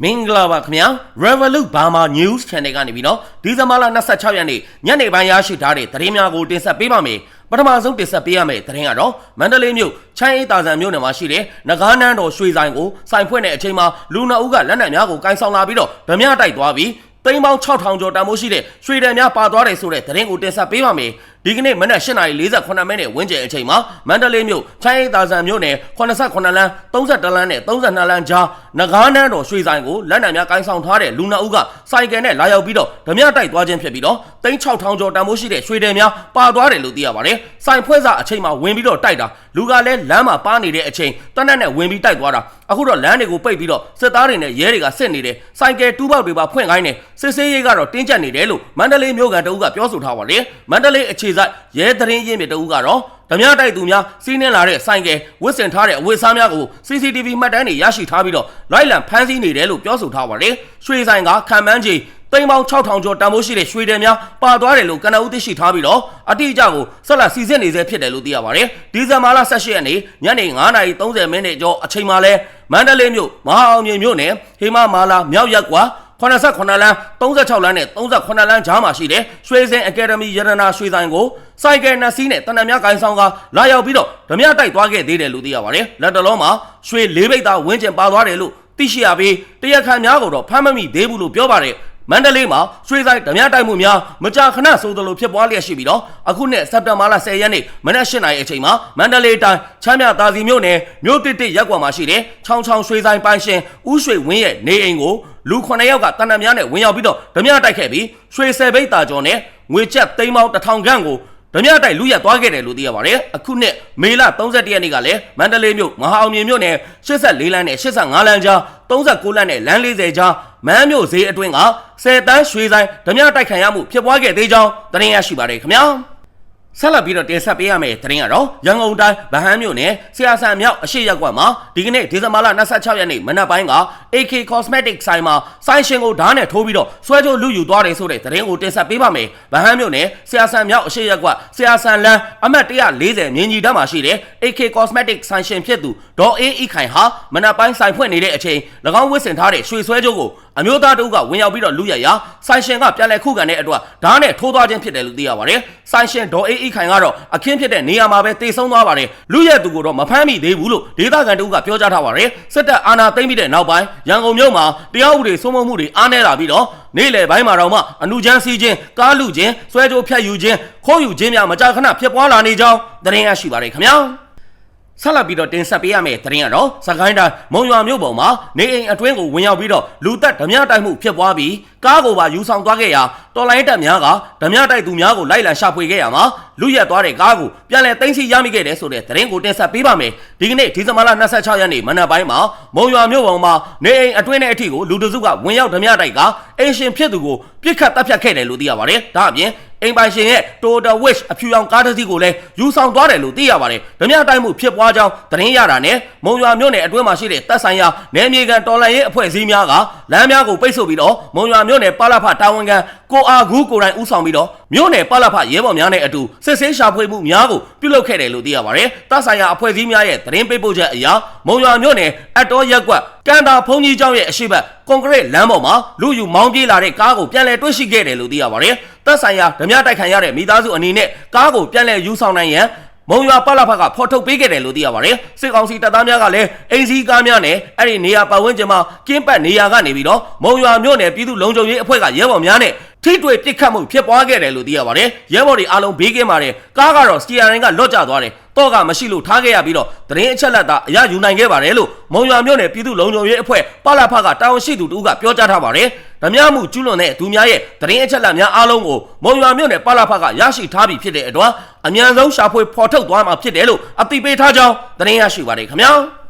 မင်္ဂလာပါခင်ဗျာ Revolut Burma News Channel ကနေပြီးတော့ဒီဇင်ဘာလ26ရက်နေ့ညနေပိုင်းရရှိထားတဲ့သတင်းများကိုတင်ဆက်ပေးပါမယ်ပထမဆုံးတင်ဆက်ပေးရမယ့်သတင်းကတော့မန္တလေးမြို့ချမ်းအေးတာဆန်မြို့နယ်မှာရှိတဲ့နဂါးနန်းတော်ရွှေဆိုင်ကိုစိုင်ဖွင့်တဲ့အချိန်မှာလူနာဦးကလက်နက်များကိုကင်ဆောင်လာပြီးတော့ဓမြတိုက်သွားပြီးသိန်းပေါင်း6000ကျော်တန်ဖိုးရှိတဲ့ရွှေတယ်များပါသွားတယ်ဆိုတဲ့သတင်းကိုတင်ဆက်ပေးပါမယ် ဒီကနေ့မနက်8:48မိနစ်ဝန်းကျင်အချိန်မှာမန္တလေးမြို့ချမ်းအေးတာဆန်မြို့နယ်89လမ်း32လမ်းနဲ့32လမ်းကြားနဂါးနန်းတော်ရွှေဆိုင်ကိုလက်နက်များကင်ဆောင်ထားတဲ့လူနာဦးကစိုက်ကယ်နဲ့လာရောက်ပြီးတော့ဓမြတိုက်သွားခြင်းဖြစ်ပြီးတော့သိန်း6000ကျော်တန်ဖိုးရှိတဲ့ရွှေတယ်များပါသွားတယ်လို့သိရပါတယ်စိုင်ဖွဲ့စာအချိန်မှာဝင်ပြီးတော့တိုက်တာလူကလည်းလမ်းမှာပါနေတဲ့အချိန်တနက်နဲ့ဝင်ပြီးတိုက်သွားတာအခုတော့လမ်းတွေကိုပိတ်ပြီးတော့စစ်သားတွေနဲ့ရဲတွေကစစ်နေတယ်စိုက်ကယ်တူးပေါက်တွေပါဖွင့်ခိုင်းတယ်စစ်ဆေးရေးကတော့တင်းကျပ်နေတယ်လို့မန္တလေးမြို့ကန်တအုပ်ကပြောဆိုထားပါတယ်မန္တလေးအခြေစိုက်ရဲသတင်းရင်းမြစ်တအုပ်ကတော့ဓမြတိုက်သူများစီးနှင်းလာတဲ့ဆိုင်ကယ်ဝစ်စင်ထားတဲ့အဝတ်စားများကို CCTV မှတ်တမ်းတွေရရှိထားပြီးတော့လိုက်လံဖမ်းဆီးနေတယ်လို့ပြောဆိုထားပါတယ်ရွှေဆိုင်ကခံမှန်းကြီးသိန်းပေါင်း6000ကျော်တန်ဖိုးရှိတဲ့ရွှေတယ်များပါသွားတယ်လို့ကနအုပ်သိရှိထားပြီးတော့အတိအကျကိုဆက်လက်စီစစ်နေဆဲဖြစ်တယ်လို့သိရပါတယ်ဒီဇင်ဘာလ18ရက်နေ့ညနေ9:30မိနစ်ကျော်အချိန်မှာလဲမန္တလေးမြို့မဟာအောင်မြေမြို့နယ်ဟေမမာလာမြောက်ရက်ကွာ 89လမ်း36လမ်းနဲ့38လမ်းကြားမှာရှိတဲ့ရွှေစင်အကယ်ဒမီရတနာရွှေဆိုင်ကိုစိုက်ကယ်နှစ်စီးနဲ့တနက်မြကိုင်းဆောင်ကလာရောက်ပြီးတော့ဓမြတိုက်သွားခဲ့သေးတယ်လို့သိရပါတယ်လက်တလုံးမှာရွှေလေးဘိတ်သားဝင်းကျင်ပါသွားတယ်လို့သိရှိရပြီးတရက်ခန့်များကိုတော့ဖမ်းမမိသေးဘူးလို့ပြောပါတယ် မန္တလေးမှာရွှေဆိုင်ဓမြတိုက်မှုများမကြာခဏဆိုသလိုဖြစ်ပွားလျက်ရှိပြီးတော့အခုနှစ်စက်တင်ဘာလ10ရက်နေ့မနက်8:00နာရီအချိန်မှာမန္တလေးတိုင်းချမ်းမြသာစီမြို့နယ်မြို့တစ်တစ်ရက်ကွာမှာရှိတဲ့ချောင်းချောင်းရွှေဆိုင်ပိုင်ရှင်ဦးရွှေဝင်းရဲ့နေအိမ်ကိုလူ9ယောက်ကတနက်များနဲ့ဝင်ရောက်ပြီးတော့ဓမြတိုက်ခဲ့ပြီးရွှေဆယ်ဘိတ်တာကျော်နဲ့ငွေကျပ်သိန်းပေါင်း1000ခန့်ကို ဓမြတိုက်လူရက်သွားခဲ့တယ်လို့သိရပါတယ်အခုနှစ်မေလ31ရက်နေ့ကလည်းမန္တလေးမြို့မဟာအောင်မြေမြို့နယ်84လမ်းနဲ့85လမ်းကြား39လမ်းနဲ့လမ်း40ကြားမန်းမြို့ဈေးအတွင်းက10တန်းရွှေဆိုင်ဓမြတိုက်ခံရမှုဖြစ်ပွားခဲ့သေးကြောင်းသတင်းရရှိပါတယ်ခင်ဗျာ ဆက်လက်ပြီးတော့တင်ဆက်ပေးရမယ့်သတင်းကတော့ရန်ကုန်တိုင်းဗဟန်းမြို့နယ်ဆရာဆန်မြောက်အရှိရက်ကွက်မှာဒီကနေ့ဒီဇင်ဘာလ26ရက်နေ့မနက်ပိုင်းက AK Cosmetics ဆိုင်မှာစိုင်းရှင်ကိုဓာတ်နဲ့ထိုးပြီးတော့ဆွဲချိုးလူယူသွားတယ်ဆိုတဲ့သတင်းကိုတင်ဆက်ပေးပါမယ်ဗဟန်းမြို့နယ်ဆရာဆန်မြောက်အရှိရက်ကွက်ဆရာဆန်လန်းအမှတ်140မြင်းကြီးတန်းမှာရှိတဲ့ AK Cosmetics ဆိုင်ရှင်ဖြစ်သူဒေါ်အေးအိခိုင်ဟာမနက်ပိုင်းဆိုင်ဖွင့်နေတဲ့အချိန်၎င်းဝစ်ဆင်ထားတဲ့ရွှေဆွဲချိုးကိုအမျိုးသားတို့ကဝင်ရောက်ပြီးတော့လူရရာဆိုင်ရှင်ကပြန်လဲခုခံတဲ့အတွက်ဓာတ်နဲ့ထိုးသွားခြင်းဖြစ်တယ်လို့သိရပါတယ်ဆိုင်ရှင်ဒေါ်အေးအိခိုင်ကတော့အခင်းဖြစ်တဲ့နေရာမှာပဲတေဆုံးသွားပါတယ်လူရဲသူကိုတော့မဖမ်းမိသေးဘူးလို့ဒေသခံတို့ကပြောကြားထားပါတယ်စစ်တပ်အာဏာသိမ်းပြီးတဲ့နောက်ပိုင်းရန်ကုန်မြို့မှာတရားဥပဒေစိုးမိုးမှုတွေအားနည်းလာပြီးတော့နေ့လယ်ပိုင်းမှာတော့မှအနုချမ်းစီးခြင်းကားလူခြင်းဆွဲကြိုးဖြတ်ယူခြင်းခိုးယူခြင်းများမကြာခဏဖြစ်ပွားလာနေကြောင်းသတင်းရရှိပါတယ်ခင်ဗျာ ဆက်လက်ပြီးတော့တင်ဆက်ပေးရမယ့်သတင်းကတော့စကိုင်းတိုင်းမုံရွာမြို့ပေါ်မှာနေအိမ်အတွင်းကိုဝင်ရောက်ပြီးတော့လူသက်ဓမြတိုက်မှုဖြစ်ပွားပြီးကားကိုပါယူဆောင်သွားခဲ့ရာတော်လိုင်းတပ်များကဓမြတိုက်သူများကိုလိုက်လံရှာဖွေခဲ့ရမှာလူရက်သွားတဲ့ကားကိုပြန်လည်သိမ်းဆည်းရမိခဲ့တယ်ဆိုတဲ့သတင်းကိုတင်ဆက်ပေးပါမယ်ဒီကနေ့ဒီဇင်ဘာလ26ရက်နေ့မနက်ပိုင်းမှာမုံရွာမြို့ပေါ်မှာနေအိမ်အတွင်းထဲအထိကိုလူတစုကဝင်ရောက်ဓမြတိုက်ကအိမ်ရှင်ဖြစ်သူကိုပြစ်ခတ်တပ်ဖြတ်ခဲ့တယ်လို့သိရပါတယ်ဒါအပြင် အိမ်ပိုင်ရှင်ရဲ့ Toyota Wish အဖြူရောင်ကားတစ်စီးကိုလည်းယူဆောင်သွားတယ်လို့သိရပါတယ်။ဓမြတိုက်မှုဖြစ်ပွားကြောင်းသတင်းရတာနဲ့မုံရွာမြို့နယ်အတွင်းမှာရှိတဲ့တပ်ဆိုင်ရာနယ်မြေကန်တော်လှန်ရေးအဖွဲ့အစည်းများကလမ်းများကိုပိတ်ဆို့ပြီးတော့မုံရွာမြို့နယ်ပါလာဖတာဝန်ခံ ကိုအာဂူးကိုတိုင်ဦးဆောင်ပြီးတော့မြို့နယ်ပါလာဖရဲဘော်များနဲ့အတူစစ်ဆေးရှာဖွေမှုများကိုပြုလုပ်ခဲ့တယ်လို့သိရပါတယ်။တပ်ဆိုင်ရာအဖွဲ့အစည်းများရဲ့သတင်းပေးပို့ချက်အရမုံရွာမြို့နယ်အတော်ရက်ကွက်ကန်တာဖုန်ကြီးကျောင်းရဲ့အရှိတ်ကွန်ကရစ်လမ်းပေါ်မှာလူယူမောင်းပြေးလာတဲ့ကားကိုပြန်လည်တွေ့ရှိခဲ့တယ်လို့သိရပါတယ်။တပ်ဆိုင်ရာဓမြတိုက်ခံရတဲ့မိသားစုအနေနဲ့ကားကိုပြန်လည်ယူဆောင်နိုင်ရန်မုံရွာပလဖကဖော်ထုတ်ပေးခဲ့တယ်လို့သိရပါတယ်။စစ်ကောင်စီတပ်သားများကလည်းအင်စီကားများနဲ့အဲ့ဒီနေရာပတ်ဝန်းကျင်မှာကင်းပတ်နေရာကနေပြီးတော့မုံရွာမြို့နယ်ပြည်သူ့လုံခြုံရေးအဖွဲ့ကရဲဘော်များနဲ့ ထိတွေ့ပစ်ခတ်မှုဖြစ်ပွားခဲ့တယ်လို့သိရပါတယ်။ရဲဘော်တွေအားလုံးဘေးကင်းပါတယ်။ကားကတော့စတီယာရင်ကလွတ်ကျသွားတယ်။တော့ကမရှိလို့ထားခဲ့ရပြီးတော့တရင်အချက်လက်သားအရယူနိုင်ခဲ့ပါတယ်လို့မုံရွာမြို့နယ်ပြည်သူ့လုံခြုံရေးအဖွဲ့ပလဖကတာဝန်ရှိသူတူကပြောကြားထားပါတယ်။ဓမြမှုကျူးလွန်တဲ့သူများရဲ့တရင်အချက်လက်များအားလုံးကိုမုံရွာမြို့နယ်ပလဖကရရှိထားပြီးဖြစ်တဲ့အတွက်အမြန်ဆုံးရှာဖွေဖော်ထုတ်သွားမှာဖြစ်တယ်လို့အသိပေးထားကြောင်းတရင်ရရှိပါတယ်ခင်ဗျာ။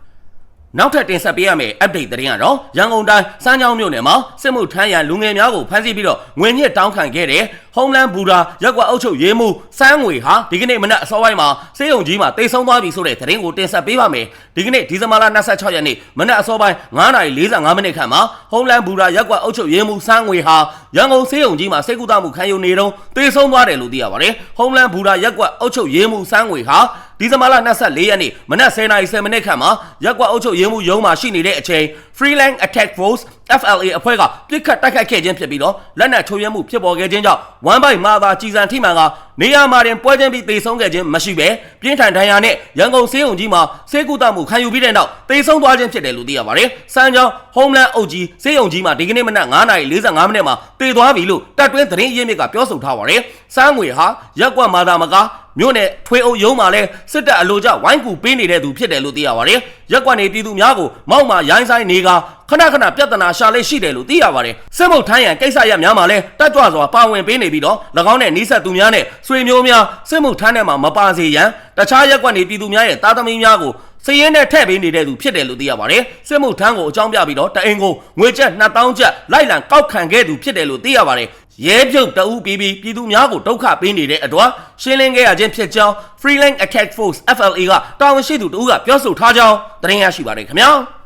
နောက်ထပ်တင်ဆက်ပေးရမယ့် update သတင်းကတော့ရန်ကုန်တိုင်းစမ်းချောင်းမြို့နယ်မှာစစ်မှုထမ်းရန်လူငယ်များကိုဖမ်းဆီးပြီးတော့ငွေညစ်တောင်းခံခဲ့တဲ့ Homeland Buddha ရက်ကွက်အုပ်ချုပ်ရေးမှူးစန်းငွေဟာဒီကနေ့မနက်အစောပိုင်းမှာစေယုံကြီးမှာတိတ်ဆုံးသွားပြီဆိုတဲ့သတင်းကိုတင်ဆက်ပေးပါမယ်။ဒီကနေ့ဒီဇင်ဘာလ26ရက်နေ့မနက်အစောပိုင်း9:45မိနစ်ခန့်မှာ Homeland Buddha ရက်ကွက်အုပ်ချုပ်ရေးမှူးစန်းငွေဟာရန်ကုန်စေယုံကြီးမှာစိတ်ကူးတမှုခံယူနေတော့တိတ်ဆုံးသွားတယ်လို့သိရပါတယ်။ Homeland Buddha ရက်ကွက်အုပ်ချုပ်ရေးမှူးစန်းငွေဟာ ဒီဒီဇင်ဘာလ24ရက်နေ့မနက်10:10မိနစ်ခန့်မှာရက်ကွက်အုပ်ချုပ်ရေးမှုရုံးမှာရှိနေတဲ့အချိန် Freeland Attack Force FLA အဖွဲ့ကပြစ်ခတ်တိုက်ခိုက်ခဲ့ခြင်းဖြစ်ပြီးတော့လက်နက်ချိုးယမ်းမှုဖြစ်ပေါ်ခဲ့ခြင်းကြောင့်ဝမ်ဘိုင်မာသာကြီးစံထိမှန်ကနေရာမှာတင်ပွဲချင်းပြီးတေဆုံးခဲ့ခြင်းမရှိပဲပြင်းထန်ဒဏ်ရာနဲ့ရန်ကုန်စေးုံကြီးမှာစေကူတာမှုခံယူပြီးတဲ့နောက်တေဆုံးသွားခြင်းဖြစ်တယ်လို့သိရပါတယ်။စမ်းကြောင်း Homeland အုပ်ကြီးစေးုံကြီးမှာဒီကနေ့မနက်9:45မိနစ်မှာတေသွားပြီလို့တပ်တွင်းသတင်းရင်းမြစ်ကပြောဆိုထားပါတယ်။စမ်းငွေဟာရက်ကွက်မာသာမကားမြို့နယ်ထွေအုပ်ရုံးမှာလဲစစ်တပ်အလို့ကြဝိုင်းကူပေးနေတဲ့သူဖြစ်တယ်လို့သိရပါတယ်။ရက်ကွက်နေပြည်သူများကိုမောက်မှာရိုင်းဆိုင်နေက ခဏခဏပြဿနာရှာလေးရှိတယ်လို့သိရပါတယ်။စစ်မှုထမ်းရန်ကိစ္စရပ်များမှာလဲတက်ကြွစွာပါဝင်ပေးနေပြီးတော့၎င်းနဲ့နှိဆက်သူများနဲ့ဆွေမျိုးများစစ်မှုထမ်းတဲ့မှာမပါစေရန်တခြားရက်ကွက်နေပြည်သူများရဲ့တာသမီများကိုစည်ရင်နဲ့ထည့်ပေးနေတဲ့သူဖြစ်တယ်လို့သိရပါတယ်။စစ်မှုထမ်းကိုအကြောင်းပြပြီးတော့တအိမ်ကိုငွေကျပ်2000ကျပ်လိုက်လံကောက်ခံခဲ့သူဖြစ်တယ်လို့သိရပါတယ်။ရဲပြုတ်တအူးပြီးပြီးပြည်သူများကိုဒုက္ခပေးနေတဲ့အတွက်ရှင်းလင်းခဲ့ရခြင်းဖြစ်ကြောင်း Freeland Attack Force FLA ကတာဝန်ရှိသူတဦးကပြောဆိုထားကြောင်းသတင်းရရှိပါတယ်ခင်ဗျာ။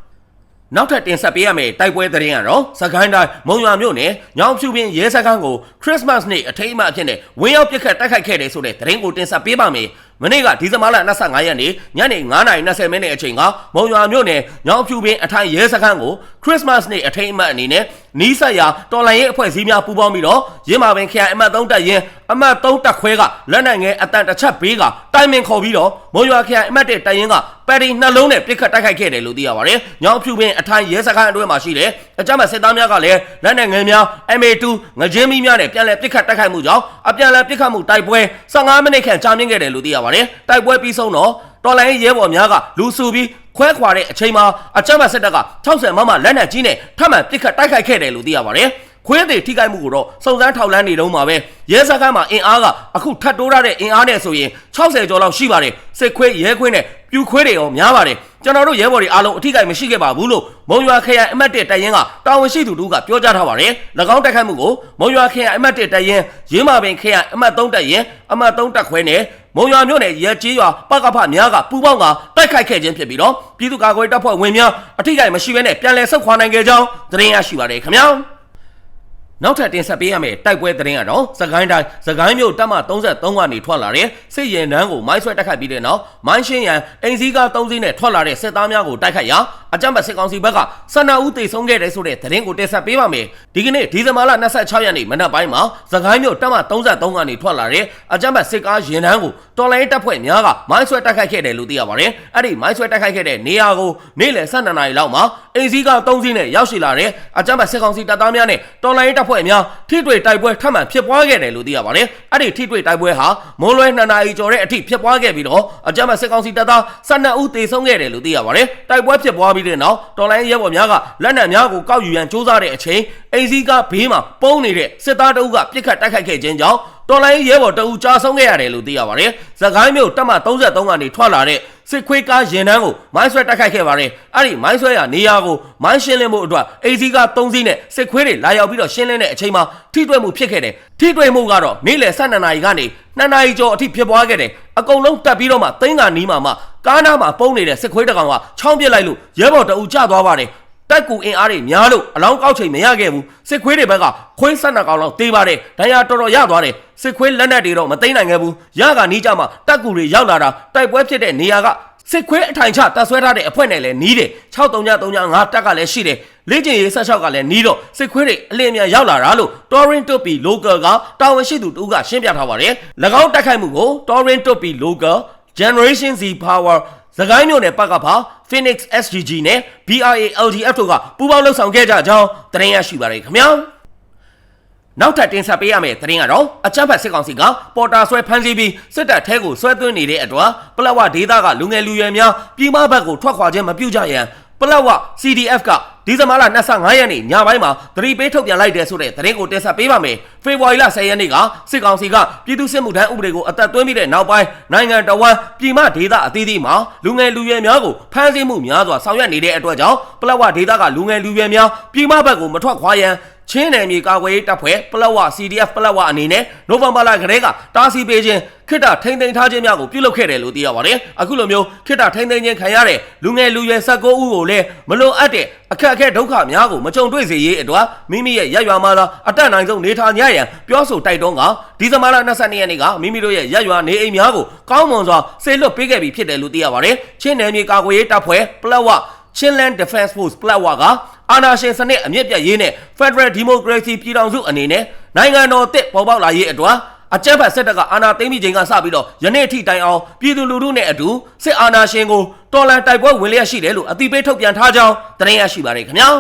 နောက်ထပ်တင်ဆက်ပေးရမယ့်တိုက်ပွဲသတင်းကတော့စကိုင်းတိုင်းမုံရွာမြို့နယ်ညောင်ဖြူပင်ရဲစခန်းကိုခရစ်စမတ်နေ့အထိမ်းအမှတ်အဖြစ်နဲ့ဝင်းရောက်ပစ်ခတ်တိုက်ခိုက်ခဲ့တယ်ဆိုတဲ့သတင်းကိုတင်ဆက်ပေးပါမယ်။မနေ့ကဒီဇင်ဘာလ25ရက်နေ့ညနေ9:20မိနစ်အချိန်ကမုံရွာမြို့နယ်ညောင်ဖြူပင်အထိုင်ရဲစခန်းကိုခရစ်စမတ်နေ့အထိမ်းအမှတ်အနေနဲ့နီးစပ်ရာတော်လိုင်းရဲအဖွဲ့အစည်းများပူးပေါင်းပြီးတော့ရင်းမာပင်ခရိုင်အမှတ်3တပ်ရင်အမှတ်3တပ်ခွဲကလက်နက်ငယ်အတန်တစ်ချက်ဘေးကတိုင်ပင်ခေါ်ပြီးတော့မုံရွာခရိုင်အမှတ်1တပ်ရင်ကပယ်ရီနှလုံးနဲ့ပြစ်ခတ်တိုက်ခိုက်ခဲ့တယ်လို့သိရပါတယ်။ညောင်ဖြူပင်အထိုင်ရဲစခန်းအတွင်းမှာရှိတယ်။အကြမ်းဖက်စစ်သားများကလည်းလက်နက်ငယ်များ MA2 ငကြင်းမီများနဲ့ပြန်လည်ပြစ်ခတ်တိုက်ခိုက်မှုကြောင့်အပြန်လည်ပြစ်ခတ်မှုတိုက်ပွဲ15မိနစ်ခန့်ကြာမြင့်ခဲ့တယ်လို့သိရပါတယ်။တိုက်ပွဲပြီးဆုံးတော့တော်လိုင်းရဲဘော်များကလူစုပြီးခွဲခွာတဲ့အချိန်မှာအကြမ်းဖက်စစ်တပ်က60မမလက်နက်ကြီးနဲ့ထပ်မံပစ်ခတ်တိုက်ခိုက်ခဲ့တယ်လို့သိရပါတယ်။ ခွေးတွေထိခိုက်မှုကိုတော့စုံစမ်းထောက်လှမ်းနေတော့မှာပဲရဲစခန်းမှာအင်အားကအခုထပ်တိုးရတဲ့အင်အားနဲ့ဆိုရင်60ကျော်လောက်ရှိပါတယ်စစ်ခွေးရဲခွေးနဲ့ပြူခွေးတွေရောများပါတယ်ကျွန်တော်တို့ရဲဘော်တွေအားလုံးအထိကိမရှိခဲ့ပါဘူးလို့မုံရွာခရိုင်အမတ်1တိုင်ရင်ကတာဝန်ရှိသူတို့ကပြောကြားထားပါတယ်၎င်းတိုက်ခိုက်မှုကိုမုံရွာခရိုင်အမတ်1တိုင်ရင်ရင်းမာပင်ခရိုင်အမတ်3တိုင်ရင်အမတ်3တက်ခွဲနဲ့မုံရွာမြို့နယ်ရဲကြီးရွာပကဖများကပူပေါင်းကတိုက်ခိုက်ခဲ့ခြင်းဖြစ်ပြီးတော့ပြည်သူ့ကာကွယ်တပ်ဖွဲ့ဝင်များအထိကိမရှိဘဲနဲ့ပြန်လည်ဆုတ်ခွာနိုင်ခဲ့ကြောင်းသတင်းရရှိပါတယ်ခင်ဗျာ နောက်ထပ်တင်ဆက်ပေးရမယ့်တိုက်ပွဲသတင်းကတော့စကိုင်းတိုင်းစကိုင်းမြို့တပ်မ33ကနေထွက်လာတဲ့စစ်ရင်တန်းကိုမိုင်းဆွဲတိုက်ခိုက်ပြီးတဲ့နောက်မိုင်းရှင်းရန်အင်စည်းကား3စီးနဲ့ထွက်လာတဲ့စစ်သားများကိုတိုက်ခိုက်ရာအကြမ်းဖက်စစ်ကောင်စီဘက်ကဆန္ဒဦးတေဆုံးခဲ့တယ်ဆိုတဲ့သတင်းကိုတင်ဆက်ပေးပါမယ်ဒီကနေ့ဒီဇင်ဘာလ26ရက်နေ့မနက်ပိုင်းမှာစကိုင်းမြို့တပ်မ33ကနေထွက်လာတဲ့အကြမ်းဖက်စစ်ကားရင်တန်းကိုတော်လိုင်းတပ်ဖွဲ့များကမိုင်းဆွဲတိုက်ခိုက်ခဲ့တယ်လို့သိရပါတယ်အဲ့ဒီမိုင်းဆွဲတိုက်ခိုက်ခဲ့တဲ့နေရာကိုနေ့လယ်12နာရီလောက်မှာအင်စည်းကား3စီးနဲ့ရောက်ရှိလာတဲ့အကြမ်းဖက်စစ်ကောင်စီတပ်သားများနဲ့တော်လိုင်းတပ်ဖွဲ့များထိတွေ့တိုက်ပွဲထပ်မံဖြစ်ပွားခဲ့တယ်လို့သိရပါတယ်အဲ့ဒီထိတွေ့တိုက်ပွဲဟာမွန်လွဲ2နာရီကျော်တဲ့အထိဖြစ်ပွားခဲ့ပြီးတော့အကြမ်းဖက်စစ်ကောင်စီတပ်သား12ဦးသေဆုံးခဲ့တယ်လို့သိရပါတယ်တိုက်ပွဲဖြစ်ပွားပြီးတဲ့နောက်တော်လိုင်းရဲဘော်များကလက်နက်များကိုကောက်ယူရန်စ조사တဲ့အချိန်အင်စည်းကားဘေးမှာပုံနေတဲ့စစ်သားတအုပ်ကပြစ်ခတ်တိုက်ခိုက်ခဲ့ခြင်းကြောင့် တော်လိုင်းရဲဘော်တအူကြာဆုံးခဲ့ရတယ်လို့သိရပါတယ်။သခိုင်းမြို့တပ်မ33ကနေထွက်လာတဲ့စစ်ခွေးကားရင်တန်းကိုမိုင်းဆွဲတိုက်ခိုက်ခဲ့ပါတယ်။အဲ့ဒီမိုင်းဆွဲရနေရာကိုမိုင်းရှင်းလင်းမှုအတွက်အေစီကား3စီးနဲ့စစ်ခွေးတွေလာရောက်ပြီးတော့ရှင်းလင်းတဲ့အချိန်မှာထိတွေ့မှုဖြစ်ခဲ့တယ်။ထိတွေ့မှုကတော့နေ့လယ်12နာရီကနေ2နာရီကျော်အထိဖြစ်ပွားခဲ့တယ်။အကုန်လုံးတက်ပြီးတော့မှသိန်းကနီးမှမှကားနားမှာပုံနေတဲ့စစ်ခွေးတကောင်ကချောင်းပစ်လိုက်လို့ရဲဘော်တအူကျသွားပါတယ်။ တက်ကူအင်အားတွေများလို့အလောင်းကောက်ချိန်မရခဲ့ဘူးစစ်ခွေးတွေဘက်ကခွေးဆက်နှစ်ကောင်လောက်တေးပါတယ်ဒဏ်ရာတော်တော်ရသွားတယ်စစ်ခွေးလက်နက်တွေတော့မသိမ်းနိုင်ခဲ့ဘူးရကနီးကြမှာတက်ကူတွေရောက်လာတာတိုက်ပွဲဖြစ်တဲ့နေရာကစစ်ခွေးအထိုင်ချတပ်ဆွဲထားတဲ့အဖွဲနဲ့လည်းနီးတယ်6335တက်ကလည်းရှိတယ်လေ့ကျင့်ရေးဆက်လျှောက်ကလည်းနီးတော့စစ်ခွေးတွေအလင်းမြန်ရောက်လာတာလို့ Torin Topi Local ကတာဝန်ရှိသူတူကရှင်းပြထားပါတယ်၎င်းတိုက်ခိုက်မှုကို Torin Topi Local Generation Z Power သခိုင်းမြို့နယ်ပတ်ကဖာ Phoenix SGG နဲ့ BRA LDF တို့ကပူးပေါင်းလှုပ်ဆောင်ခဲ့ကြကြောင်းသတင်းရရှိပါရခင်ဗျာနောက်ထပ်တင်ဆက်ပေးရမယ့်သတင်းကတော့အကြမ်းဖက်စစ်ကောင်စီကပေါ်တာဆွဲဖမ်းဆီးပြီးစစ်တပ်ထဲကိုဆွဲသွင်းနေတဲ့အတွက်ပလက်ဝဒေသကလူငယ်လူရွယ်များပြည်မဘက်ကိုထွက်ခွာခြင်းမပြုကြရန်ပလက်ဝ CDF က ဒီဇင်ဘာလ25ရက်နေ့ညပိုင်းမှာသတိပေးထုတ်ပြန်လိုက်တဲ့ဆိုတဲ့သတင်းကိုတင်ဆက်ပေးပါမယ်။ဖေဖော်ဝါရီလ10ရက်နေ့ကစစ်ကောင်စီကပြည်သူ့စစ်မှုထမ်းဥပဒေကိုအသက်သွင်းပြီးတဲ့နောက်ပိုင်းနိုင်ငံတော်ဝန်ပြည်မဒေသအသီးသီးမှာလူငယ်လူရွယ်များကိုဖမ်းဆီးမှုများစွာဆောင်ရွက်နေတဲ့အတွက်ကြောင့်ပလက်ဝဒေသကလူငယ်လူရွယ်များပြည်မဘက်ကိုမထွက်ခွာရန်ချင်းနယ်မြေကာကွယ်ရေးတပ်ဖွဲ့ပလက်ဝ CDF ပလက်ဝအနေနဲ့နိုဝင်ဘာလကတည်းကတားဆီးပေးခြင်းခိတ္တထိမ့်သိမ်းထားခြင်းများကိုပြုလုပ်ခဲ့တယ်လို့သိရပါတယ်။အခုလိုမျိုးခိတ္တထိမ့်သိမ်းခြင်းခံရတဲ့လူငယ်လူရွယ်19ဦးကိုလည်းမလွန်အပ်တဲ့အခက်အခဲဒုက္ခများကိုမကြုံတွေ့စေရေးအတွက်မိမိရဲ့ရက်ရွာမှာသာအတက်နိုင်ဆုံးနေထိုင်ကြရန်ပြောဆိုတိုက်တွန်းကဒီဇင်ဘာလ22ရက်နေ့ကမိမိတို့ရဲ့ရက်ရွာနေအိမ်များကိုကောင်းမွန်စွာဆေလွတ်ပေးခဲ့ပြီးဖြစ်တယ်လို့သိရပါတယ်ချင်းနယ်မြေကာကွယ်ရေးတပ်ဖွဲ့ပလက်ဝ Chinland Defense Force ပလက်ဝကအာဏာရှင်စနစ်အမြင့်ပြတ်ရေးနဲ့ Federal Democracy ပြည်ထောင်စုအနေနဲ့နိုင်ငံတော်တစ်ပေါ်ပေါက်လာရေးအတွက်အကြမ်းဖက်စစ်တပ်ကအာဏာသိမ်းပြီးချိန်ကစပြီးတော့ယနေ့အထိတိုင်အောင်ပြည်သူလူထုနဲ့အတူစစ်အာဏာရှင်ကို တော်လှန်တိုက်ပွဲဝင်လျက်ရှိတယ်လို့အသိပေးထုတ်ပြန်ထားကြောင်းသတင်းရရှိပါတယ်ခင်ဗျာ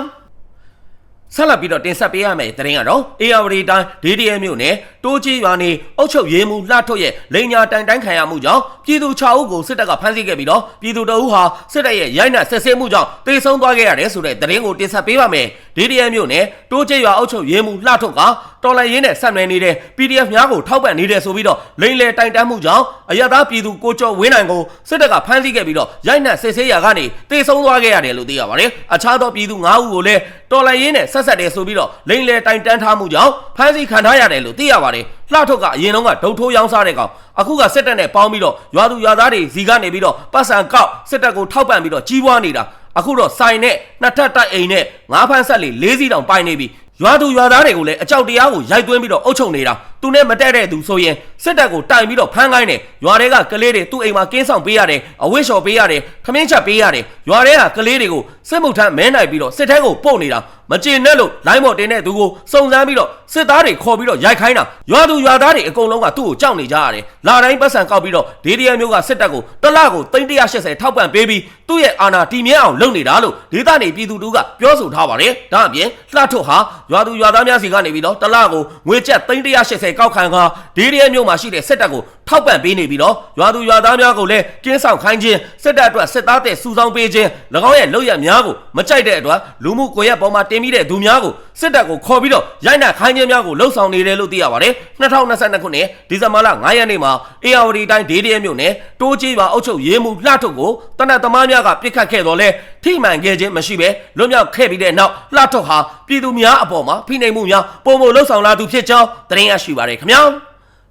ဆက်လက်ပြီးတော့တင်ဆက်ပေးရမယ့်သတင်းကတော့ ARD တိုင်း DDM မြို့နယ်တိုးကြီးရွာနေအုတ်ချုပ်ရေးမှုလှထုတ်ရဲ့လိန်ညာတိုင်တိုင်းခံရမှုကြောင့်ပြည်သူ6ဦးကိုစစ်တပ်ကဖမ်းဆီးခဲ့ပြီးတော့ပြည်သူတအုပ်ဟာစစ်တပ်ရဲ့ရိုက်နှက်ဆက်ဆဲမှုကြောင့်တေဆုံးသွားခဲ့ရတယ်ဆိုတဲ့သတင်းကိုတင်ဆက်ပေးပါမယ် DDM မြို့နယ်တိုးကြီးရွာအုတ်ချုပ်ရေးမှုလှထုတ်ကတော်လန်ရေးနဲ့ဆက်နွယ်နေတဲ့ PDF များကိုထောက်ပံ့နေတယ်ဆိုပြီးတော့လိန်လေတိုင်တန်းမှုကြောင့်အရသာပြည်သူကိုကျော်ဝင်းနိုင်ကိုစစ်တပ်ကဖမ်းဆီးခဲ့ပြီးတော့ရိုက်နှက်ဆက်ဆဲရာကနေတေဆုံးသွားခဲ့ရတယ်လို့သိရပါတယ်အခြားသောပြည်သူ9ဦးကိုလည်းတော်လန်ရေးနဲ့ဆက်ဆက်တယ်ဆိုပြီးတော့လိန်လေတိုင်တန်းထားမှုကြောင့်ဖမ်းဆီးခံထားရတယ်လို့သိရပါတယ်လှထုတ်ကအရင်တုန်းကဒုတ်ထိုးရောင်းစားတဲ့ကောင်အခုကစစ်တပ်နဲ့ပေါင်းပြီးတော့ရွာသူရွာသားတွေဇီကနေပြီးတော့ပတ်စံကောက်စစ်တပ်ကိုထောက်ပံ့ပြီးတော့ကြီးပွားနေတာ အခုတော့ဆိုင်နဲ့နှစ်ထပ်တိုက်အိမ်နဲ့ငါးဖန်းဆက်လေး၄စီးတောင်ပိုင်နေပြီရွာသူရွာသားတွေကိုလည်းအကြောက်တရားကိုရိုက်သွင်းပြီးတော့အုပ်ချုပ်နေတာ သူနဲ့မတက်တဲ့သူဆိုရင်စစ်တပ်ကိုတိုင်ပြီးတော့ဖမ်းခိုင်းတယ်ရွာတွေကကလေးတွေသူ့အိမ်မှာကင်းဆောင်ပေးရတယ်အဝိရှော်ပေးရတယ်ခမင်းချက်ပေးရတယ်ရွာတွေကကလေးတွေကိုစစ်မှုထမ်းမဲနိုင်ပြီးတော့စစ်ထဲကိုပို့နေတာမကျေနပ်လို့လိုင်းမော်တင်တဲ့သူကိုစုံစမ်းပြီးတော့စစ်သားတွေခေါ်ပြီးတော့ရိုက်ခိုင်းတာရွာသူရွာသားတွေအကုန်လုံးကသူ့ကိုကြောက်နေကြရတယ်လာတိုင်းပတ်စံကောက်ပြီးတော့ဒေဒီယမျိုးကစစ်တပ်ကိုတစ်လကို380ထောက်ပံ့ပေးပြီးသူ့ရဲ့အာဏာတည်မြဲအောင်လုပ်နေတာလို့ဒေသနေပြည်သူတို့ကပြောဆိုထားပါတယ်ဒါအပြင်လှထုတ်ဟာရွာသူရွာသားများစီကနေပြီးတော့တစ်လကိုငွေကျပ်380ကောက်ခံခါဒေဒီယမျိုးမှာရှိတဲ့စစ်တပ်ကို ထောက်ပံ့ပေးနေပြီးတော့ရွာသူရွာသားများကိုလည်းကင်းဆောင်ခိုင်းခြင်းစစ်တပ်အတွက်စစ်သားတဲ့စူဆောင်းပေးခြင်း၎င်းရဲ့လုပ်ရများကိုမကြိုက်တဲ့အတွက်လူမှုကွန်ရက်ပေါ်မှာတင်ပြီးတဲ့သူများကိုစစ်တပ်ကိုခေါ်ပြီးတော့ရိုက်နှက်ခိုင်းခြင်းများကိုလှုံ့ဆော်နေတယ်လို့သိရပါတယ်2022ခုနှစ်ဒီဇင်ဘာလ9ရက်နေ့မှာ ARD တိုင်းဒေဒီယမြို့နယ်တိုးကြီးရွာအုပ်ချုပ်ရေးမှုလှထုတ်ကိုတနက်သမားများကပြစ်ခတ်ခဲ့တော့လဲထိမှန်ခဲ့ခြင်းမရှိဘဲလွတ်မြောက်ခဲ့ပြီးတဲ့နောက်လှထုတ်ဟာပြည်သူများအပေါ်မှာဖိနှိပ်မှုများပုံမလှုံ့ဆော်လာသူဖြစ်ကြောင်းသတင်းရရှိပါတယ်ခင်ဗျာ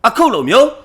အခုလိုမျိုး